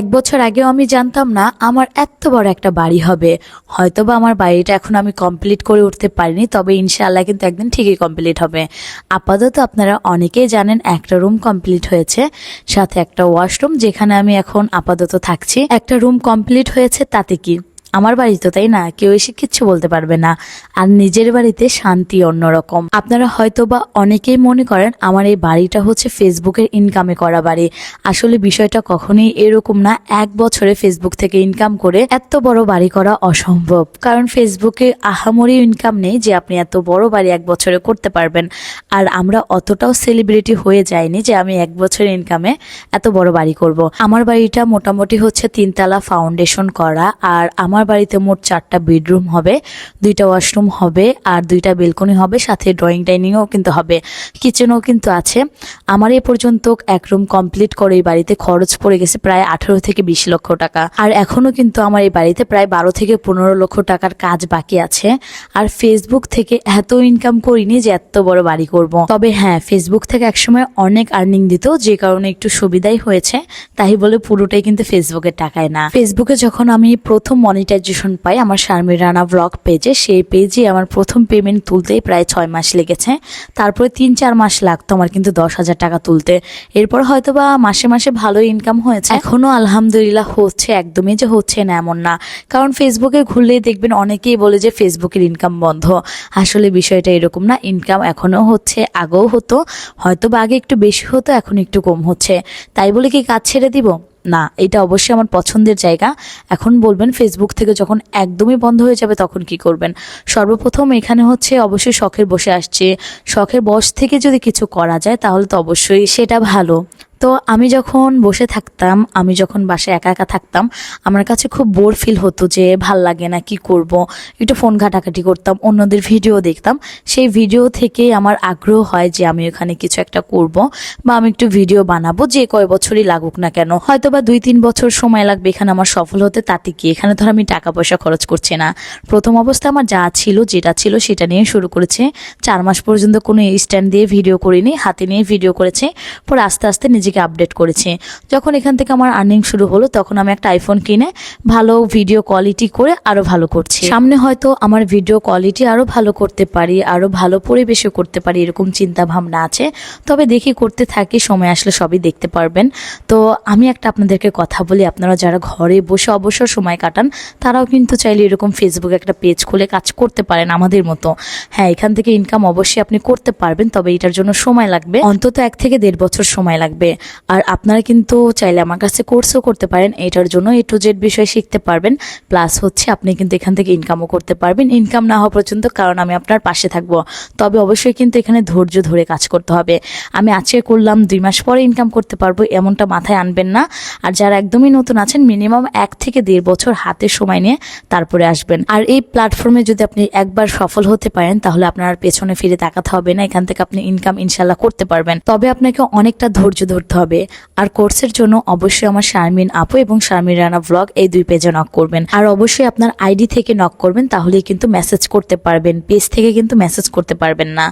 এক বছর আগেও আমি জানতাম না আমার এত বড় একটা বাড়ি হবে। হয়তো বা আমার বাড়িটা এখন আমি কমপ্লিট করে উঠতে পারিনি, তবে ইনশাআল্লাহ কিন্তু একদিন ঠিকই কমপ্লিট হবে। আপাতত আপনারা অনেকেই জানেন একটা রুম কমপ্লিট হয়েছে, সাথে একটা ওয়াশরুম যেখানে আমি এখন আপাতত থাকছি। একটা রুম কমপ্লিট হয়েছে তাতে কি? আমার বাড়ি তো তাই না? কেউ এসে কিচ্ছু বলতে পারবে না। আর নিজের বাড়িতে শান্তি অন্যরকম। আপনারা হয়তো বা অনেকেই মনে করেন, আমার এই বাড়িটা হচ্ছে ফেসবুকের ইনকামে করা বাড়ি। আসলে বিষয়টা কখনোই এরকম না, এক বছরে ফেসবুক থেকে ইনকাম করে এত বড় বাড়ি করা অসম্ভব। কারণ ফেসবুকে আহামরি ইনকাম নেই যে আপনি এত বড় বাড়ি এক বছরে করতে পারবেন। আর আমরা অতটাও সেলিব্রিটি হয়ে যায়নি যে আমি এক বছরের ইনকামে এত বড় বাড়ি করব। আমার বাড়িটা মোটামুটি হচ্ছে তিনতলা ফাউন্ডেশন করা। আর আমার বাড়িতে মোট চারটা বেডরুম হবে, দুইটা ওয়াশরুম হবে, আর দুইটা বেলকনি হবে, সাথে ড্রয়িং ডাইনিংও কিন্তু হবে, কিচেনও কিন্তু আছে। আমার এ পর্যন্ত এক রুম কমপ্লিট করে এই বাড়িতে খরচ পড়ে গেছে প্রায় আঠেরো থেকে বিশ লক্ষ টাকা। আর এখনও কিন্তু আমার এই বাড়িতে প্রায় বারো থেকে পনেরো লক্ষ টাকার কাজ বাকি আছে। আর ফেসবুক থেকে এত ইনকাম করিনি যে এত বড় বাড়ি করব। তবে হ্যাঁ ফেসবুক থেকে একসময় অনেক আর্নিং দিত, যে কারণে একটু সুবিধাই হয়েছে। তাই বলে পুরোটাই কিন্তু ফেসবুকের টাকায় না। ফেসবুকে যখন আমি প্রথম মনিটাইজেশন পাই আমার শারমির রানা ব্লগ পেজে সেই পেজে আমার প্রথম পেমেন্ট তুলতেই প্রায় ছয় মাস লেগেছে। তারপরে তিন চার মাস লাগতো আমার কিন্তু দশ হাজার টাকা তুলতে। এরপর হয়তো বা মাসে মাসে ভালো ইনকাম হয়েছে। এখনও আলহামদুলিল্লাহ হচ্ছে, একদমই যে হচ্ছে না এমন না। কারণ ফেসবুকে ঘুরলেই দেখবেন অনেকেই বলে যে ফেসবুকের ইনকাম বন্ধ। আসলে বিষয়টা এরকম না ইনকাম এখনও হচ্ছে, আগেও হতো। হয়তো বা আগে একটু বেশি হতো, এখন একটু কম হচ্ছে। তাই বলে কি কাজ ছেড়ে দিব? না, এটা অবশ্যই আমার পছন্দের জায়গা। এখন বলবেন ফেসবুক থেকে যখন একদমই বন্ধ হয়ে যাবে তখন কি করবেন? সর্বপ্রথম এখানে হচ্ছে অবশ্যই শখের বসে আসছে। শখের বস থেকে যদি কিছু করা যায় তাহলে তো অবশ্যই সেটা ভালো। তো আমি যখন বসে থাকতাম, আমি যখন বাসায় একা একা থাকতাম, আমার কাছে খুব বোর ফিল হতো যে ভালো লাগে না, কি করব? একটু ফোন ঘাটাঘাটি করতাম, অন্যদের ভিডিও দেখতাম। সেই ভিডিও থেকে আমার আগ্রহ হয় যে আমি ওখানে কিছু একটা করব বা আমি একটু ভিডিও বানাবো, যে কয় বছরই লাগুক না কেন। হয়তো বা দুই তিন বছর সময় লাগবে এখানে আমার সফল হতে, তাতে কি? এখানে ধর আমি টাকা পয়সা খরচ করছি না। প্রথম অবস্থা আমার যা ছিল, যেটা ছিল সেটা নিয়ে শুরু করেছে। চার মাস পর্যন্ত কোনো স্ট্যান্ড দিয়ে ভিডিও করিনি, হাতে নিয়ে ভিডিও করেছে। পরে আস্তে আস্তে নিজেকে আপডেট করেছি। যখন এখান থেকে আমার আর্নিং শুরু হলো, তখন আমি একটা আইফোন কিনে ভালো ভিডিও কোয়ালিটি করে আরও ভালো করছি। সামনে হয়তো আমার ভিডিও কোয়ালিটি আরও ভালো করতে পারি, আরও ভালো পরিবেশে করতে পারি, এরকম চিন্তা ভাবনা আছে। তবে দেখি করতে থাকি, সময় আসলে সবই দেখতে পারবেন। তো আমি একটা আপনাদেরকে কথা বলি, আপনারা যারা ঘরে বসে অবসর সময় কাটান, তারাও কিন্তু চাইলে এরকম ফেসবুকে একটা পেজ খুলে কাজ করতে পারেন আমাদের মতো। হ্যাঁ এখান থেকে ইনকাম অবশ্যই আপনি করতে পারবেন, তবে এটার জন্য সময় লাগবে। অন্তত এক থেকে দেড় বছর সময় লাগবে। আর আপনারা কিন্তু চাইলে আমার কাছে কোর্সও করতে পারেন। এটার জন্য এ টু জেড বিষয় শিখতে পারবেন। প্লাস হচ্ছে আপনি কিন্তু এখান থেকে ইনকামও করতে পারবেন। ইনকাম না হওয়া পর্যন্ত কারণ আমি আপনার পাশে থাকব। তবে অবশ্যই কিন্তু এখানে ধৈর্য ধরে কাজ করতে হবে। আমি আজকে করলাম দুই মাস পরে ইনকাম করতে পারব, এমনটা মাথায় আনবেন না। আর যারা একদমই নতুন আছেন মিনিমাম এক থেকে দেড় বছর হাতে সময় নিয়ে তারপরে আসবেন। আর এই প্ল্যাটফর্মে যদি আপনি একবার সফল হতে পারেন, তাহলে আপনার পেছনে ফিরে তাকাতে হবে না। এখান থেকে আপনি ইনকাম ইনশাল্লাহ করতে পারবেন। তবে আপনাকে অনেকটা ধৈর্য ধরতে হবে। আর কোর্সের জন্য অবশ্যই আমার শারমিন আপু এবং শারমিন রানা ব্লগ এই দুই পেজে নক করবেন। আর অবশ্যই আপনার আইডি থেকে নক করবেন, তাহলেই কিন্তু মেসেজ করতে পারবেন। পেজ থেকে কিন্তু মেসেজ করতে পারবেন না।